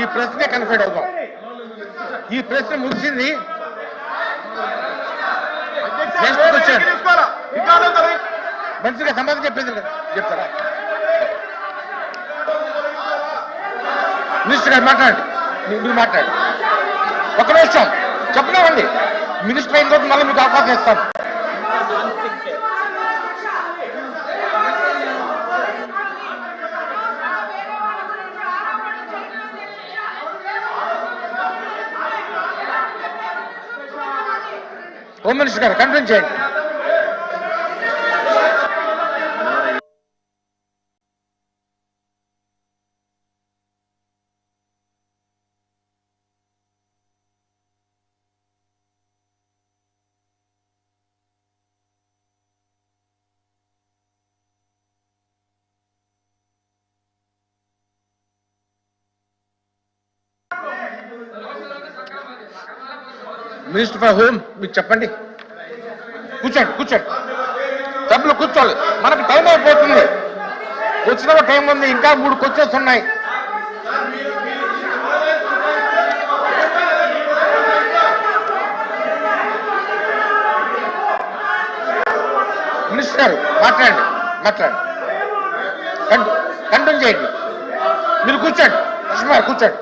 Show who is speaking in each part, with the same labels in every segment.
Speaker 1: ఈ ప్రశ్నే కన్ఫైడ్ అవుతాం ఈ ప్రశ్న ముగిసింది. మంచిగా సమాధానం చెప్పేది చెప్తారా? మినిస్టర్ గారు మాట్లాడండి. మీరు మాట్లాడండి. ఒక నిమిషం. చెప్పలేమండి. మినిస్టర్ అయిన తర్వాత మళ్ళీ మీకు అవకాశం ఇస్తాను హోమ్ మినిస్టర్ గారు కన్ఫర్మ్ చేయండి. మినిస్టర్ ఫర్ హోమ్ మీకు చెప్పండి. కూర్చోండి కూర్చోండి. సభ్యులు కూర్చోవాలి. మనకు టైం అయిపోతుంది. వచ్చిన టైం ఉంది ఇంకా మూడు క్వశ్చన్స్ ఉన్నాయి. మినిస్టర్ గారు మాట్లాడండి మాట్లాడండి. కంటిన్యూ చేయండి. మీరు కూర్చోండి. కృష్ణ కూర్చోండి.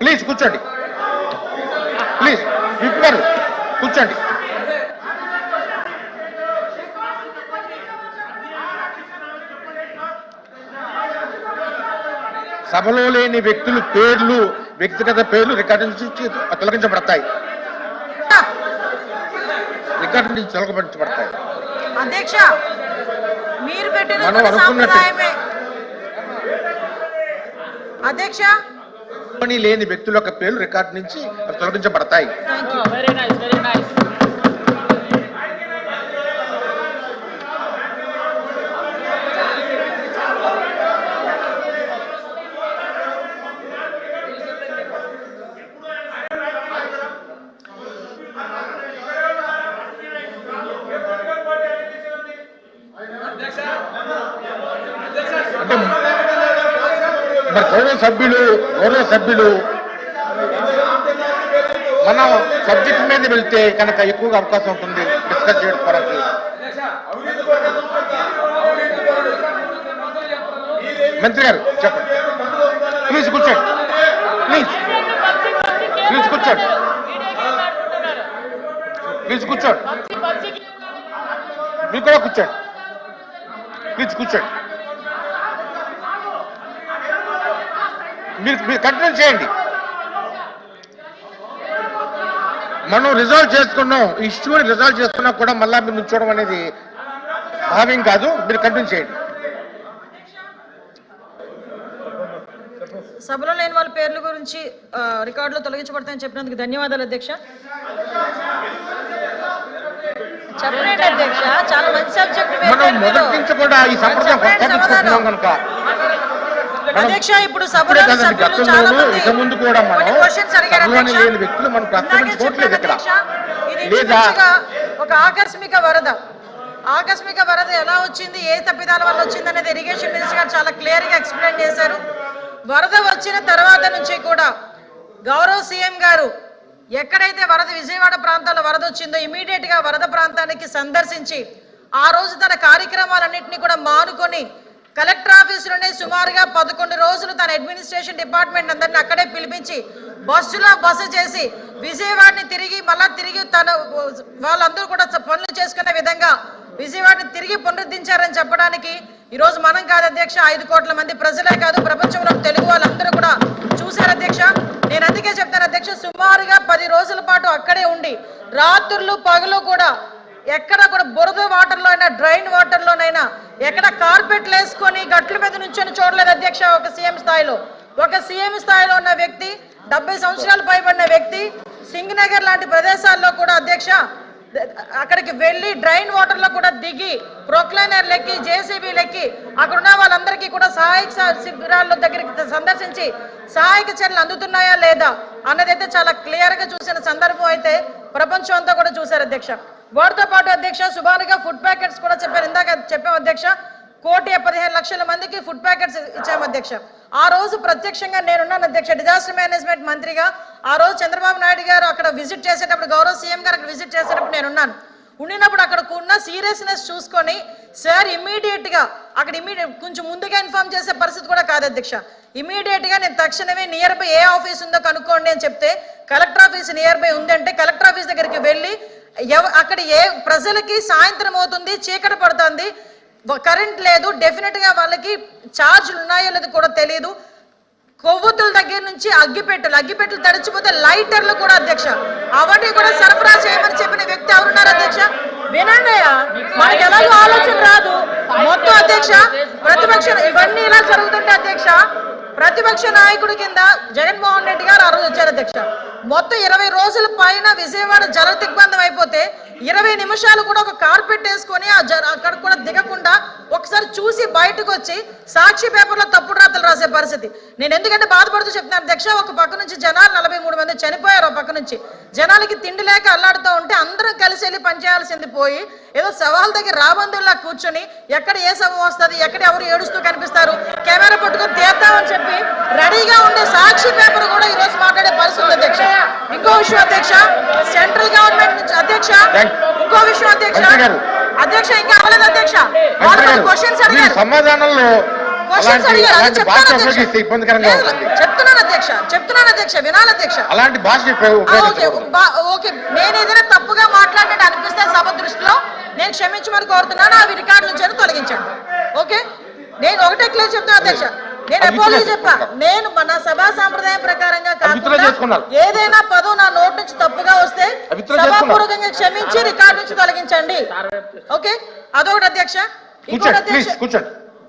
Speaker 1: ప్లీజ్ కూర్చోండి. ప్లీజ్. విప్ గారు కూర్చోండి. సభలో లేని వ్యక్తులు పేర్లు వ్యక్తిగత పేర్లు రికార్డు నుంచి తొలగించబడతాయి. రికార్డు నుంచి తొలగించబడతాయి.
Speaker 2: అధ్యక్ష మీరు పెట్టిన అధ్యక్ష
Speaker 1: లేని వ్యక్తుల యొక్క పేర్లు రికార్డు నుంచి తొలగించబడతాయి. గౌరవ సభ్యులు గౌరవ సభ్యులు? మనం సబ్జెక్ట్ మీద వెళ్తే కనుక ఎక్కువగా అవకాశం ఉంటుంది. డిస్కస్ చేసుకోవడానికి మంత్రి గారు చెప్పండి. ప్లీజ్ కూర్చోండి. ప్లీజ్. ప్లీజ్ కూర్చోండి. ప్లీజ్ కూర్చోండి. మీరు కూడా కూర్చోండి. ప్లీజ్ కూర్చోండి. మీరు మీరు కంటిన్యూ చేయండి. మనం రిజాల్వ్ చేసుకున్నాం. ఇష్యూని రిజాల్వ్ చేసుకున్నా కూడా మళ్ళా మీరు నుంచోవడం అనేది భావ్యం కాదు. మీరు కంటిన్యూ చేయండి.
Speaker 2: సభలో లేని వాళ్ళ పేర్ల గురించి రికార్డులో తొలగించబడతాయని చెప్పినందుకు ధన్యవాదాలు అధ్యక్ష. చెప్పండి అధ్యక్ష. చాలా మంచి సబ్జెక్ట్
Speaker 1: మనం మొదటి నుంచి కూడా ఈ సంప్రదాయం కొనసాగించుకుంటున్నాం కనుక.
Speaker 2: అధ్యక్ష ఇప్పుడు సభలో
Speaker 1: గతంలోనూ ఇక ముందు కూడా మనం సభలోని. లేని వ్యక్తులు మనం ప్రస్తావించుకోవట్లేదు ఇక్కడ. లేదా
Speaker 2: ఒక ఆకస్మిక వరద. ఆకస్మిక వరద ఎలా వచ్చింది ఏ తప్పిదాల వల్ల వచ్చింది అనేది ఇరిగేషన్ మినిస్టర్ గారు చాలా క్లియర్గా ఎక్స్ప్లెయిన్ చేశారు. వరద వచ్చిన తర్వాత నుంచి కూడా గౌరవ్ సీఎం గారు ఎక్కడైతే వరద విజయవాడ ప్రాంతాల్లో వరద వచ్చిందో ఇమీడియట్గా వరద ప్రాంతానికి సందర్శించి ఆ రోజు తన కార్యక్రమాలన్నింటినీ కూడా మానుకొని కలెక్టర్ ఆఫీసులోనే సుమారుగా పదకొండు రోజులు తన అడ్మినిస్ట్రేషన్ డిపార్ట్మెంట్ అందరిని అక్కడే పిలిపించి బస్సులో బస చేసి విజయవాడని తిరిగి మళ్ళా తిరిగి తన వాళ్ళందరూ కూడా పనులు చేసుకునే విధంగా విజయవాడని తిరిగి పునరుద్ధరించారని చెప్పడానికి ఈ రోజు మనం కాదు అధ్యక్ష ఐదు కోట్ల మంది ప్రజలే కాదు ప్రపంచంలో తెలుగు వాళ్ళందరూ కూడా చూశారు అధ్యక్ష. నేను అందుకే చెప్తాను అధ్యక్ష సుమారుగా పది రోజుల పాటు అక్కడే ఉండి రాత్రులు పగలు కూడా ఎక్కడ కూడా బురద వాటర్లో అయినా డ్రైన్ వాటర్లోనైనా ఎక్కడ కార్పెట్లు వేసుకొని గట్ల మీద నుంచొని చూడలేదు అధ్యక్ష ఒక సీఎం స్థాయిలో. ఒక సీఎం స్థాయిలో ఉన్న వ్యక్తి డెబ్బై సంవత్సరాలు పైబడిన వ్యక్తి సింగ్ నగర్ లాంటి ప్రదేశాల్లో కూడా అధ్యక్ష అక్కడికి వెళ్ళి డ్రైన్ వాటర్లో కూడా దిగి ప్రొక్లైనర్ లెక్కి జేసీబీ లెక్కి అక్కడ ఉన్న వాళ్ళందరికీ కూడా సహాయక శిబిరాల దగ్గరికి సందర్శించి సహాయక చర్యలు అందుతున్నాయా లేదా అన్నదైతే చాలా క్లియర్గా చూసిన సందర్భం అయితే ప్రపంచం అంతా కూడా చూశారు అధ్యక్ష. వాటితో పాటు అధ్యక్ష సుమారుగా ఫుడ్ ప్యాకెట్స్ కూడా చెప్పారు. ఇందాక చెప్పాం అధ్యక్ష కోటి పదిహేను లక్షల మందికి ఫుడ్ ప్యాకెట్స్ ఇచ్చాము అధ్యక్ష. ఆ రోజు ప్రత్యక్షంగా నేనున్నాను అధ్యక్ష. డిజాస్టర్ మేనేజ్మెంట్ మంత్రిగా ఆ రోజు చంద్రబాబు నాయుడు గారు అక్కడ విజిట్ చేసేటప్పుడు గౌరవ సీఎం గారు అక్కడ విజిట్ చేసేటప్పుడు నేనున్నాను. ఉండినప్పుడు అక్కడ ఉన్న సీరియస్నెస్ చూసుకొని సార్ ఇమీడియట్గా అక్కడ ఇమీడియట్ కొంచెం ముందుగా ఇన్ఫార్మ్ చేసే పరిస్థితి కూడా కాదు అధ్యక్ష. ఇమీడియట్గా నేను తక్షణమే నియర్ బై ఏ ఆఫీస్ ఉందో కనుక్కోండి అని చెప్తే కలెక్టర్ ఆఫీస్ నియర్ బై ఉందంటే కలెక్టర్ ఆఫీస్ దగ్గరికి వెళ్ళి అక్కడ ఏ ప్రజలకి సాయంత్రం అవుతుంది చీకటి పడుతుంది కరెంట్ లేదు డెఫినెట్గా వాళ్ళకి ఛార్జ్లు ఉన్నాయో లేదో కూడా తెలియదు కొవ్వొత్తుల దగ్గర నుంచి అగ్గిపెట్టెలు అగ్గిపెట్టెలు తడిచిపోతే లైటర్లు కూడా అధ్యక్ష. అవన్నీ కూడా సరఫరా చేయమని చెప్పిన వ్యక్తి ఎవరున్నారు అధ్యక్ష? వినండి మనకి ఎలాగో ఆలోచన రాదు. మొత్తం అధ్యక్ష ప్రతిపక్ష ఇవన్నీ ఇలా జరుగుతుంటే అధ్యక్ష ప్రతిపక్ష నాయకుడి కింద జగన్మోహన్ రెడ్డి గారు ఆ రోజు వచ్చారు అధ్యక్ష. మొత్తం ఇరవై రోజుల పైన విజయవాడ జల దిగ్బంధం అయిపోతే ఇరవై నిమిషాలు కూడా ఒక కార్పెట్ వేసుకొని ఆ జ- అక్కడ కూడా దిగకుండా ఒకసారి చూసి బయటకు వచ్చి సాక్షి పేపర్లో తప్పుడు రాతలు రాసే పరిస్థితి. నేను ఎందుకంటే బాధపడుతూ చెప్తున్నాను అధ్యక్ష ఒక పక్క నుంచి జనాలు నలభై మూడు మంది చనిపోయారు ఒక పక్క నుంచి. జనాలకి తిండి లేక అల్లాడుతూ ఉంటే అందరం కలిసి వెళ్ళి పనిచేయాల్సింది పోయి ఏదో సవాల్ దగ్గర రాబందుల్లా కూర్చొని ఎక్కడ ఏ సభ వస్తుంది ఎక్కడ ఎవరు ఏడుస్తూ కనిపిస్తారు కెమెరా పట్టుకొని తీద్దామని చెప్పి రెడీగా ఉండే సాక్షి పేపర్ కూడా ఈ రోజు మాట్లాడే పరిస్థితి అధ్యక్ష ఇంకో విషయం అధ్యక్ష సెంట్రల్ గవర్నమెంట్ నుంచి అధ్యక్ష ఇంకో విషయం అధ్యక్ష. అధ్యక్ష ఇంకా అవ్వలేదు అధ్యక్ష. క్వశ్చన్స్ అడిగారు.
Speaker 1: సమాధానంలో
Speaker 2: చెప్తున్నాను అధ్యక్ష. చెప్తున్నాను అధ్యక్ష. వినాలి అధ్యక్ష.
Speaker 1: అలాంటి భాష
Speaker 2: ఓకే. నేను ఏదైనా తప్పుగా మాట్లాడినట్టు అనిపిస్తే సభ దృష్టిలో నేను క్షమించమని కోరుతున్నాను. అవి రికార్డు నుంచి తొలగించండి. ఓకే? నేను ఒకటే క్లియర్ చెప్తున్నా అధ్యక్ష. నేను చెప్పా
Speaker 1: చేసుకుంటాం.
Speaker 2: నేను మన సభా సాంప్రదాయం ప్రకారంగా కాకుండా. ఏదైనా పదం నా నోటి నుంచి తప్పుగా వస్తే. సభాపూర్వకంగా క్షమించి రికార్డు నుంచి తొలగించండి ఓకే అదొకటి అధ్యక్ష ఇంకోటి అధ్యక్ష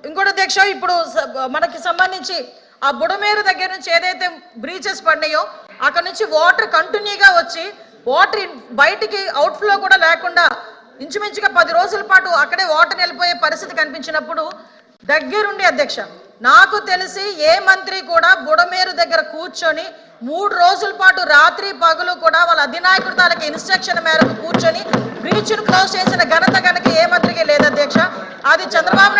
Speaker 2: ఇంకోటి అధ్యక్ష ఇప్పుడు మనకి సంబంధించి ఆ బుడమేరు దగ్గర నుంచి ఏదైతే బ్రీచెస్ పడినాయో అక్కడ నుంచి వాటర్ కంటిన్యూగా వచ్చి వాటర్ బయటికి అవుట్ఫ్లో కూడా లేకుండా ఇంచుమించుగా పది రోజుల పాటు అక్కడే వాటర్ వెళ్ళిపోయే పరిస్థితి కనిపించినప్పుడు దగ్గరుండి అధ్యక్ష నాకు తెలిసి ఏ మంత్రి కూడా బుడమేరు దగ్గర కూర్చొని మూడు రోజుల పాటు రాత్రి పగులు కూడా వాళ్ళ అధినాయకుడు తాలకి ఇన్స్ట్రక్షన్ మేరకు కూర్చొని బ్రీచ్ను క్లోజ్ చేసిన ఘనత కనుక ఏ మంత్రికి లేదు అధ్యక్ష. అది చంద్రబాబు